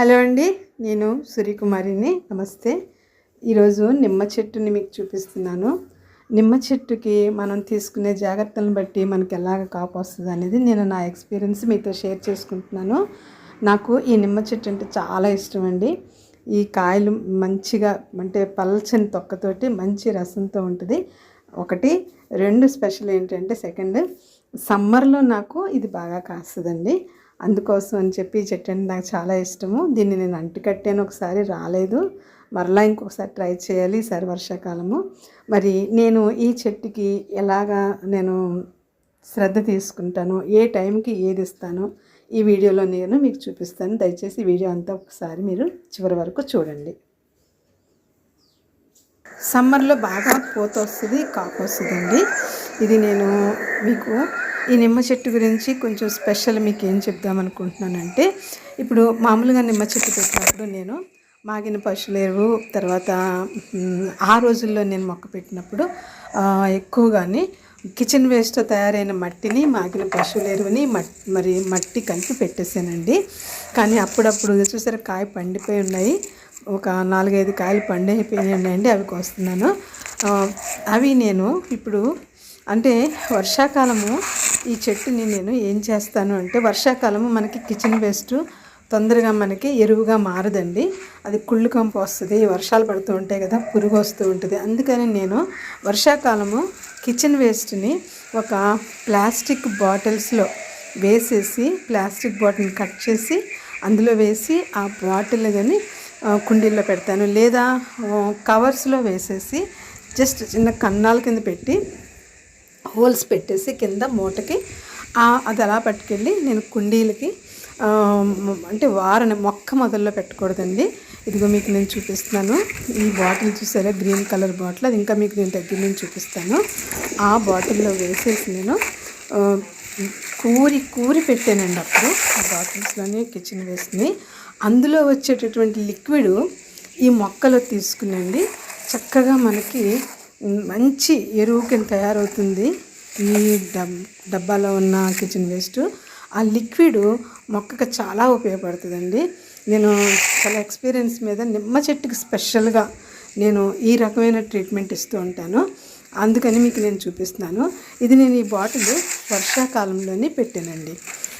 Hello అండి నేను సూర్యకుమారిని నమస్తే. ఈరోజు నిమ్మ చెట్టుని మీకు చూపిస్తున్నాను. నిమ్మ చెట్టుకి మనం తీసుకునే జాగ్రత్తలను బట్టి మనకి ఎలాగ కాపు వస్తుంది అనేది నేను నా ఎక్స్పీరియన్స్ మీతో షేర్ చేసుకుంటున్నాను. నాకు ఈ నిమ్మ చెట్టు అంటే చాలా ఇష్టం అండి. ఈ కాయలు మంచిగా అంటే పల్చని తొక్కతోటి మంచి రసంతో ఉంటుంది. ఒకటి రెండు స్పెషల్ ఏంటంటే సెకండ్ సమ్మర్లో నాకు ఇది బాగా కాస్తుందండి. అందుకోసం అని చెప్పి ఈ చెట్టు అంటే నాకు చాలా ఇష్టము. దీన్ని నేను అంటు కట్టాను ఒకసారి రాలేదు. మరలా ఇంకొకసారి ట్రై చేయాలి ఈసారి వర్షాకాలము. మరి నేను ఈ చెట్టుకి ఎలాగా నేను శ్రద్ధ తీసుకుంటాను ఏ టైంకి ఏది ఇస్తాను ఈ వీడియోలో నేను మీకు చూపిస్తాను. దయచేసి వీడియో అంతా ఒకసారి మీరు చివరి వరకు చూడండి. సమ్మర్లో బాగా పూత వస్తుంది కాపు వస్తుందండి. ఇది నేను మీకు ఈ నిమ్మ చెట్టు గురించి కొంచెం స్పెషల్ మీకు ఏం చెప్దామనుకుంటున్నానంటే ఇప్పుడు మామూలుగా నిమ్మ చెట్టు పెట్టినప్పుడు నేను మాగిన పశువుల ఎరువు తర్వాత ఆ రోజుల్లో నేను మొక్క పెట్టినప్పుడు ఎక్కువగానే కిచెన్ వేస్ట్తో తయారైన మట్టిని మాగిన పశువుల ఎరువుని మట్ మరి మట్టి కలిపి పెట్టేశానండి. కానీ అప్పుడప్పుడు చూసారా కాయ పండిపోయి ఉన్నాయి. ఒక నాలుగైదు కాయలు పండిపోయి ఉన్నాయండి అవి కోస్తున్నాను. అవి నేను ఇప్పుడు అంటే వర్షాకాలము ఈ చెట్టుని నేను ఏం చేస్తాను అంటే వర్షాకాలము మనకి కిచెన్ వేస్ట్ తొందరగా మనకి ఎరువుగా మారదండి. అది కుళ్ళు కంపు వస్తుంది వర్షాలు పడుతూ ఉంటాయి కదా పురుగు వస్తూ ఉంటుంది. అందుకని నేను వర్షాకాలము కిచెన్ వేస్ట్ని ఒక ప్లాస్టిక్ బాటిల్స్లో వేసేసి ప్లాస్టిక్ బాటిల్ని కట్ చేసి అందులో వేసి ఆ బాటిల్ కానీ కుండీల్లో పెడతాను. లేదా కవర్స్లో వేసేసి జస్ట్ చిన్న కన్నాల కింద పెట్టి హోల్స్ పెట్టేసి కింద మూటకి అది అలా పట్టుకెళ్ళి నేను కుండీలకి అంటే వారని మొక్క మొదల్లో పెట్టకూడదండి. ఇదిగో మీకు నేను చూపిస్తున్నాను. ఈ బాటిల్ చూసారా? Green colour bottle. అది ఇంకా మీకు నేను దగ్గర నుంచి చూపిస్తాను. ఆ బాటిల్లో వేసేసి నేను కూరి కూరి పెట్టానండి అప్పుడు. ఆ బాటిల్స్లోనే కిచెన్ వేసింది. అందులో వచ్చేటటువంటి లిక్విడ్ ఈ మొక్కలో తీసుకునండి. చక్కగా మనకి మంచి ఎరువు కింద తయారవుతుంది. ఈ డబ్ డబ్బాలో ఉన్న కిచెన్ వేస్ట్ ఆ లిక్విడ్ మొక్కకు చాలా ఉపయోగపడుతుందండి. నేను చాలా ఎక్స్పీరియన్స్ మీద నిమ్మ చెట్టుకి స్పెషల్గా నేను ఈ రకమైన ట్రీట్మెంట్ ఇస్తూ ఉంటాను. అందుకని మీకు నేను చూపిస్తున్నాను. ఇది నేను ఈ బాటిల్ వర్షాకాలంలోనే పెట్టానండి.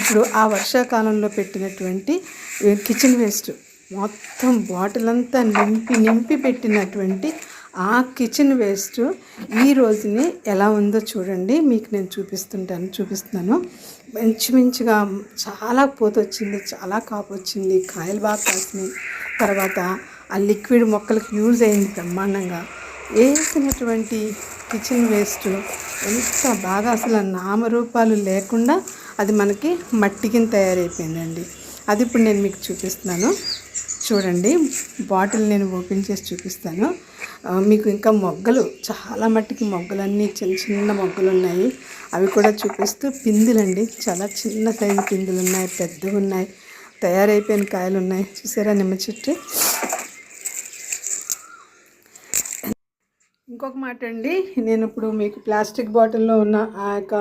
ఇప్పుడు ఆ వర్షాకాలంలో పెట్టినటువంటి కిచెన్ వేస్ట్ మొత్తం బాటిల్ అంతా నింపి నింపి పెట్టినటువంటి ఆ కిచెన్ వేస్ట్ ఈ రోజుని ఎలా ఉందో చూడండి. మీకు నేను చూపిస్తుంటాను చూపిస్తున్నాను. మంచి మంచిగా చాలా పూత వచ్చింది చాలా కాపు వచ్చింది. కాయలు బాగా కాసినాయి. తర్వాత ఆ లిక్విడ్ మొక్కలకు యూజ్ అయింది బ్రహ్మాండంగా. వేసినటువంటి కిచెన్ వేస్ట్ ఎంత బాగా అసలు నామరూపాలు లేకుండా అది మనకి మట్టికిని తయారైపోయిందండి. అది ఇప్పుడు నేను మీకు చూపిస్తున్నాను. చూడండి బాటిల్ నేను ఓపెన్ చేసి చూపిస్తాను. మీకు ఇంకా మొగ్గలు చాలా మట్టికి మొగ్గలన్నీ చిన్న చిన్న మొగ్గలు ఉన్నాయి అవి కూడా చూపిస్తూ పిందులండి. చాలా చిన్న సైజు పిందులు ఉన్నాయి పెద్దవి ఉన్నాయి. తయారైపోయిన కాయలు ఉన్నాయి చూసారా నిమ్మ చెట్టు? ఇంకొక మాట అండి నేను ఇప్పుడు మీకు ప్లాస్టిక్ బాటిల్లో ఉన్న ఆ యొక్క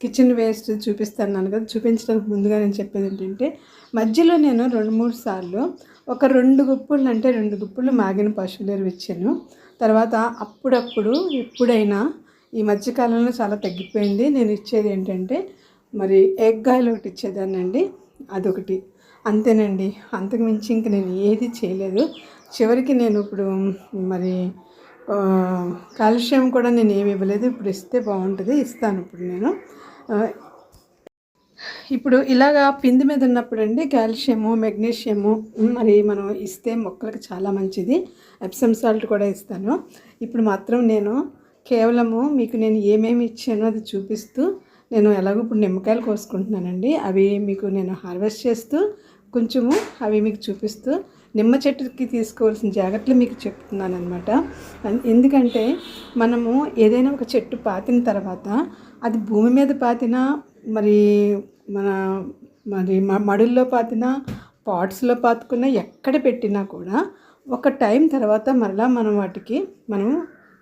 కిచెన్ వేస్ట్ చూపిస్తాను కదా. చూపించడానికి ముందుగా నేను చెప్పేది ఏంటంటే మధ్యలో నేను రెండు మూడు సార్లు ఒక రెండు గుప్పులు అంటే రెండు గుప్పులు మాగిన పశువులేరు ఇచ్చాను తర్వాత అప్పుడప్పుడు ఎప్పుడైనా ఈ మధ్యకాలంలో చాలా తగ్గిపోయింది. నేను ఇచ్చేది ఏంటంటే మరి ఎగ్ ఆయిల్ ఒకటి ఇచ్చేదానండి అదొకటి. అంతేనండి. అంతకుమించి ఇంక నేను ఏది చేయలేదు. చివరికి నేను ఇప్పుడు మరి కాల్షియం కూడా నేను ఏమి ఇవ్వలేదు. ఇప్పుడు ఇస్తే బాగుంటుంది. ఇస్తాను ఇప్పుడు నేను. ఇప్పుడు ఇలాగా పిండి మీద ఉన్నప్పుడు అండి కాల్షియము మెగ్నీషియము మరి మనం ఇస్తే మొక్కలకు చాలా మంచిది. ఎప్సమ్ సాల్ట్ కూడా ఇస్తాను. ఇప్పుడు మాత్రం నేను కేవలము మీకు నేను ఏమేమి ఇచ్చానో అది చూపిస్తూ నేను ఎలాగో ఇప్పుడు నిమ్మకాయలు కోసుకుంటున్నానండి. అవి మీకు నేను హార్వెస్ట్ చేస్తూ కొంచెము అవి మీకు చూపిస్తూ నిమ్మ చెట్టుకి తీసుకోవాల్సిన జాగ్రత్తలు మీకు చెప్తున్నాను అనమాట ఎందుకంటే మనము ఏదైనా ఒక చెట్టు పాతిన తర్వాత అది భూమి మీద పాతినా మరి మన మరి మడుల్లో పాతినా పాట్స్లో పాతుకున్నా ఎక్కడ పెట్టినా కూడా ఒక టైం తర్వాత మరలా మనం వాటికి మనం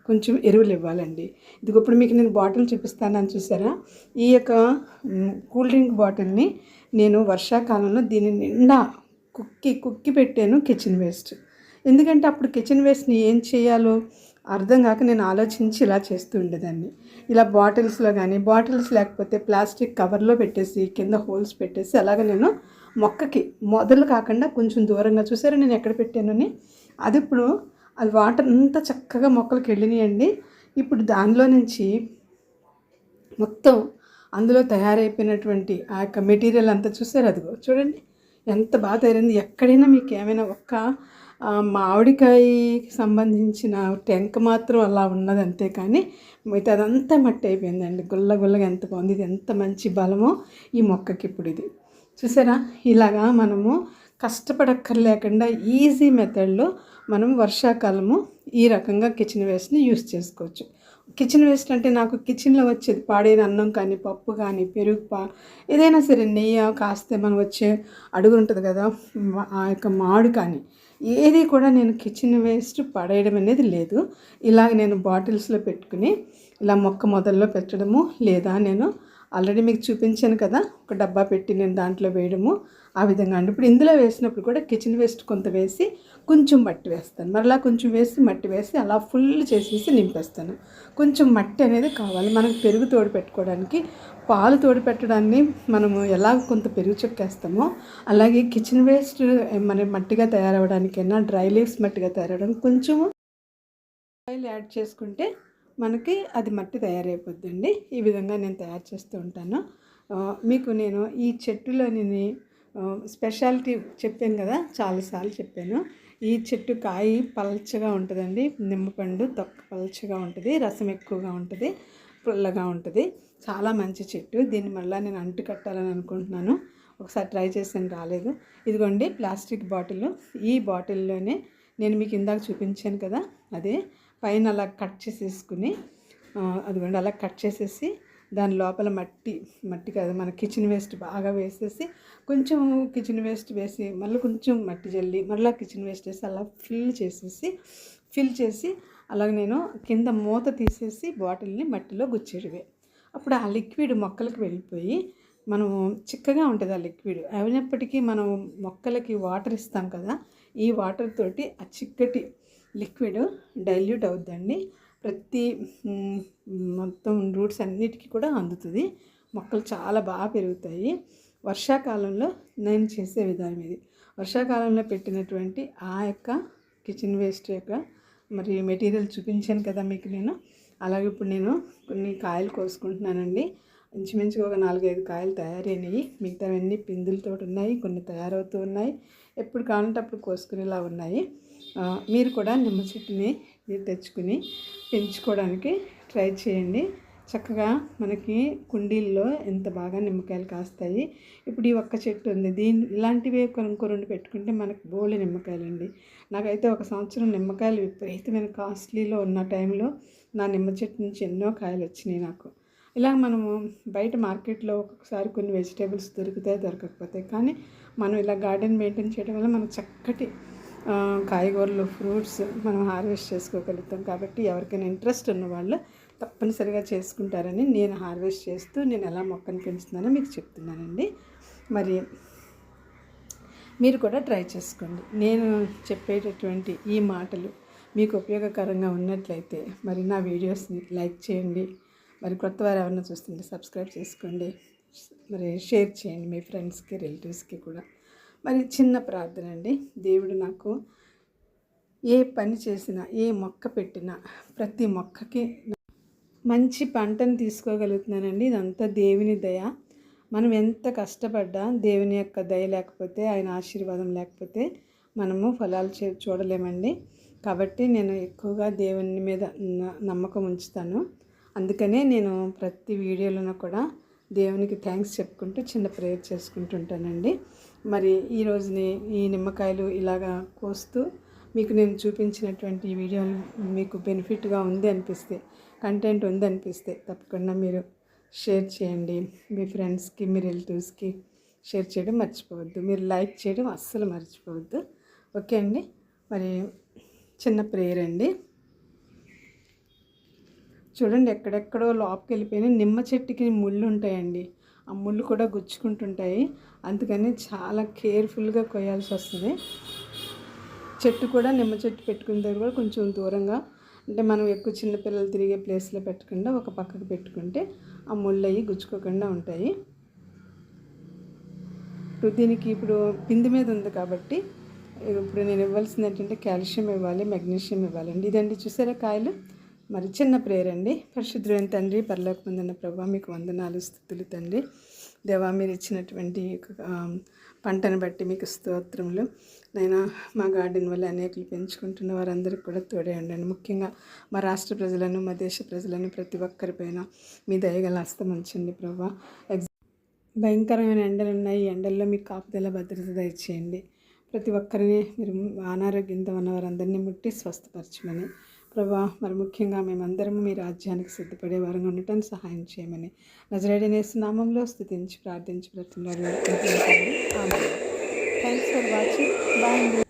కొంచెం ఎరువులు ఇవ్వాలండి. ఇదిగో ఇప్పుడు మీకు నేను బాటిల్ చూపిస్తానని చూసారా? ఈ యొక్క కూల్ డ్రింక్ బాటిల్ని నేను వర్షాకాలంలో దీని నిండా కుక్కి కుక్కి పెట్టాను కిచెన్ వేస్ట్. ఎందుకంటే అప్పుడు కిచెన్ వేస్ట్ని ఏం చేయాలో అర్థం కాక నేను ఆలోచించి ఇలా చేస్తూ ఉండేదాన్ని. ఇలా బాటిల్స్లో కానీ బాటిల్స్ లేకపోతే ప్లాస్టిక్ కవర్లో పెట్టేసి కింద హోల్స్ పెట్టేసి అలాగ నేను మొక్కకి మొదలు కాకుండా కొంచెం దూరంగా చూసారా నేను ఎక్కడ పెట్టానని అది ఇప్పుడు అది వాటర్ అంతా చక్కగా మొక్కలకు వెళ్ళినాయండి. ఇప్పుడు దానిలో నుంచి మొత్తం అందులో తయారైపోయినటువంటి ఆ యొక్క మెటీరియల్ అంతా చూసారు అదిగో చూడండి. ఎంత బాగా తయారైంది ఎక్కడైనా మీకు ఏమైనా ఒక్క మామిడికాయకి సంబంధించిన టెంక మాత్రం అలా ఉన్నది అంతే కానీ మిగతా అదంతా మట్టి అయిపోయిందండి. గుల్ల గుల్లగా ఎంత బాగుంది ఇది ఎంత మంచి బలమో ఈ మొక్కకి ఇప్పుడు ఇది. చూసారా? ఇలాగా మనము కష్టపడక్కర్లేకుండా ఈజీ మెథడ్లో మనం వర్షాకాలము ఈ రకంగా కిచెన్ వేస్ట్ని యూస్ చేసుకోవచ్చు. కిచెన్ వేస్ట్ అంటే నాకు కిచెన్లో వచ్చేది పాడైన అన్నం కానీ పప్పు కానీ పెరుగు పా ఏదైనా సరే నెయ్యి కాస్తే మనం వచ్చే అడుగు ఉంటుంది కదా ఆ యొక్క మాడు కానీ. ఏది కూడా నేను కిచెన్ వేస్ట్ పడేయడం అనేది లేదు. ఇలాగ నేను బాటిల్స్లో పెట్టుకుని ఇలా మొక్క మొదల్లో పెట్టడము లేదా నేను ఆల్రెడీ మీకు చూపించాను కదా ఒక డబ్బా పెట్టి నేను దాంట్లో వేయడము ఆ విధంగా అండి. ఇప్పుడు ఇందులో వేసినప్పుడు కూడా కిచెన్ వేస్ట్ కొంత వేసి కొంచెం మట్టి వేస్తాను. మరలా కొంచెం వేసి మట్టి వేసి అలా ఫుల్ చేసేసి నింపేస్తాను. కొంచెం మట్టి అనేది కావాలి. మనకు పెరుగు తోడు పెట్టుకోవడానికి పాలు తోడు పెట్టడాన్ని మనము ఎలా కొంత పెరుగు చెక్కేస్తామో అలాగే కిచెన్ వేస్ట్ మన మట్టిగా తయారవడానికైనా డ్రై లీవ్స్ మట్టిగా తయారవడానికి కొంచెము ఆయిల్ యాడ్ చేసుకుంటే మనకి అది మట్టి తయారైపోద్దండి. ఈ విధంగా నేను తయారు చేస్తూ ఉంటాను. మీకు నేను ఈ చెట్టులోని స్పెషాలిటీ చెప్పాను కదా చాలాసార్లు చెప్పాను. ఈ చెట్టు కాయ పల్చగా ఉంటుందండి. నిమ్మపండు తొక్క పల్చగా ఉంటుంది. రసం ఎక్కువగా ఉంటుంది. పుల్లగా ఉంటుంది. చాలా మంచి చెట్టు. దీన్ని మళ్ళీ నేను అంటు కట్టాలని అనుకుంటున్నాను. ఒకసారి ట్రై చేసాను రాలేదు. ఇదిగోండి ప్లాస్టిక్ బాటిల్. ఈ బాటిల్లోనే నేను మీకు ఇందాక చూపించాను కదా అదే పైన అలా కట్ చేసేసుకుని అదిగోండి అలా కట్ చేసేసి దాని లోపల మట్టి మట్టి కాదు మన కిచెన్ వేస్ట్ బాగా వేసేసి కొంచెం కిచెన్ వేస్ట్ వేసి మళ్ళీ కొంచెం మట్టి జల్లి మళ్ళీ కిచెన్ వేస్ట్ వేసి అలా ఫిల్ చేసేసి ఫిల్ చేసి అలాగే నేను కింద మూత తీసేసి బాటిల్ని మట్టిలో గుచ్చేడివే అప్పుడు ఆ లిక్విడ్ మొక్కలకు వెళ్ళిపోయి మనం చిక్కగా ఉంటుంది ఆ లిక్విడ్ అయినప్పటికీ మనం మొక్కలకి వాటర్ ఇస్తాం కదా ఈ వాటర్ తోటి ఆ చిక్కటి లిక్విడ్ డైల్యూట్ అవుద్దండి. ప్రతి మొత్తం రూట్స్ అన్నిటికీ కూడా అందుతుంది. మొక్కలు చాలా బాగా పెరుగుతాయి. వర్షాకాలంలో నేను చేసే విధానం ఇది. వర్షాకాలంలో పెట్టినటువంటి ఆ యొక్క కిచెన్ వేస్ట్ యొక్క మరి మెటీరియల్ చూపించాను కదా మీకు నేను. అలాగే ఇప్పుడు నేను కొన్ని కాయలు కోసుకుంటున్నానండి. ఇంచుమించుగా ఒక నాలుగైదు కాయలు తయారైనవి. మిగతావన్నీ పిందులతో ఉన్నాయి కొన్ని తయారవుతూ ఉన్నాయి. ఎప్పుడు కావాలంటే అప్పుడు కోసుకునేలా ఉన్నాయి. మీరు కూడా నిమ్మ చెట్టుని మీరు తెచ్చుకుని పెంచుకోవడానికి ట్రై చేయండి. చక్కగా మనకి కుండీల్లో ఎంత బాగా నిమ్మకాయలు కాస్తాయి. ఇప్పుడు ఈ ఒక్క చెట్టు ఉంది. దీని ఇలాంటివే కొన్ని ఇంకో రెండు పెట్టుకుంటే మనకు బోలె నిమ్మకాయలు అండి నాకైతే ఒక సంవత్సరం నిమ్మకాయలు విపరీతమైన కాస్ట్లీలో ఉన్న టైంలో నా నిమ్మ చెట్టు నుంచి ఎన్నో కాయలు వచ్చినాయి నాకు. ఇలా మనము బయట మార్కెట్లో ఒక్కొక్కసారి కొన్ని వెజిటేబుల్స్ దొరుకుతాయి దొరకకపోతాయి కానీ మనం ఇలా గార్డెన్ మెయింటైన్ చేయడం వల్ల మనకు చక్కటి కాయగూరలు ఫ్రూట్స్ మనం హార్వెస్ట్ చేసుకోగలుగుతాం. కాబట్టి ఎవరికైనా ఇంట్రెస్ట్ ఉన్న వాళ్ళు తప్పనిసరిగా చేసుకుంటారని నేను హార్వెస్ట్ చేస్తూ నేను ఎలా మొక్కను పెంచుతున్నానో మీకు చెప్తున్నానండి. మరి మీరు కూడా ట్రై చేసుకోండి. నేను చెప్పేటటువంటి ఈ మాటలు మీకు ఉపయోగకరంగా ఉన్నట్లయితే మరి నా వీడియోస్ని లైక్ చేయండి. మరి కొత్త వారు ఎవరైనా చూస్తుంటే సబ్స్క్రైబ్ చేసుకోండి. మరి షేర్ చేయండి మీ ఫ్రెండ్స్కి రిలేటివ్స్కి కూడా. మరి చిన్న ప్రార్థన అండి. దేవుడు నాకు ఏ పని చేసినా ఏ మొక్క పెట్టినా ప్రతి మొక్కకి మంచి పంటను తీసుకోగలుగుతున్నానండి. ఇదంతా దేవుని దయ. మనం ఎంత కష్టపడ్డా దేవుని యొక్క దయ లేకపోతే ఆయన ఆశీర్వాదం లేకపోతే మనము ఫలాలు చే చూడలేమండి. కాబట్టి నేను ఎక్కువగా దేవుని మీద న- నమ్మకం ఉంచుతాను. అందుకనే నేను ప్రతి వీడియోలోనూ కూడా దేవునికి థ్యాంక్స్ చెప్పుకుంటూ చిన్న ప్రేయర్ చేసుకుంటుంటానండి మరి ఈ రోజుని ఈ నిమ్మకాయలు ఇలాగా కోస్తూ మీకు నేను చూపించినటువంటి వీడియోలు వీడియో మీకు బెనిఫిట్గా ఉంది అనిపిస్తే కంటెంట్ ఉంది అనిపిస్తే తప్పకుండా మీరు షేర్ చేయండి. మీ ఫ్రెండ్స్కి మీ రిలేటివ్స్కి షేర్ చేయడం మర్చిపోవద్దు. మీరు లైక్ చేయడం అస్సలు మర్చిపోవద్దు. ఓకే అండి? మరి చిన్న ప్రేయర్ అండి. చూడండి ఎక్కడెక్కడో లోపలికి వెళ్ళిపోయిన నిమ్మ చెట్టుకి ముళ్ళు ఉంటాయండి ఆ ముళ్ళు కూడా గుచ్చుకుంటుంటాయి. అందుకని చాలా కేర్ఫుల్గా కొయ్యాల్సి వస్తుంది చెట్టు కూడా నిమ్మ చెట్టు పెట్టుకున్న దగ్గర కూడా కొంచెం దూరంగా అంటే మనం ఎక్కువ చిన్నపిల్లలు తిరిగే ప్లేస్లో పెట్టకుండా ఒక పక్కకు పెట్టుకుంటే ఆ ముళ్ళు అవి గుచ్చుకోకుండా ఉంటాయి. ఇప్పుడు దీనికి ఇప్పుడు పిండి మీద ఉంది కాబట్టి ఇప్పుడు నేను ఇవ్వాల్సింది ఏంటంటే కాల్షియం ఇవ్వాలి మెగ్నీషియం ఇవ్వాలండి. ఇదండి చూసారా కాయలు? మరి చిన్న ప్రేయర్ అండి. పరిశుద్ధులైన తండ్రి పరలోక పొందిన ప్రభా మీకు వందనాలు స్థుతులు తండ్రి. దేవా మీరు ఇచ్చినటువంటి పంటను బట్టి మీకు స్తోత్రములు. నైనా మా గార్డెన్ వల్ల అనేకులు పెంచుకుంటున్న వారందరికీ కూడా తోడే ఉండండి. ముఖ్యంగా మా రాష్ట్ర ప్రజలను మా దేశ ప్రజలను ప్రతి ఒక్కరిపైన మీ దయగల హస్తం ఉంచండి ప్రభా. భయంకరమైన ఎండలు ఉన్నాయి. ఈ ఎండల్లో మీకు కాపుదల భద్రత దయచేయండి. ప్రతి ఒక్కరిని మీరు అనారోగ్యంతో ఉన్న వారందరినీ ముట్టి స్వస్థపరచమని ప్రభా మరి ముఖ్యంగా మేమందరము మీ రాజ్యానికి సిద్ధపడే వారంగా ఉండటానికి సహాయం చేయమని నజరేడనేసి నామంలో స్థుతించి ప్రార్థించి ప్రతి థ్యాంక్స్ ఫర్ వాచింగ్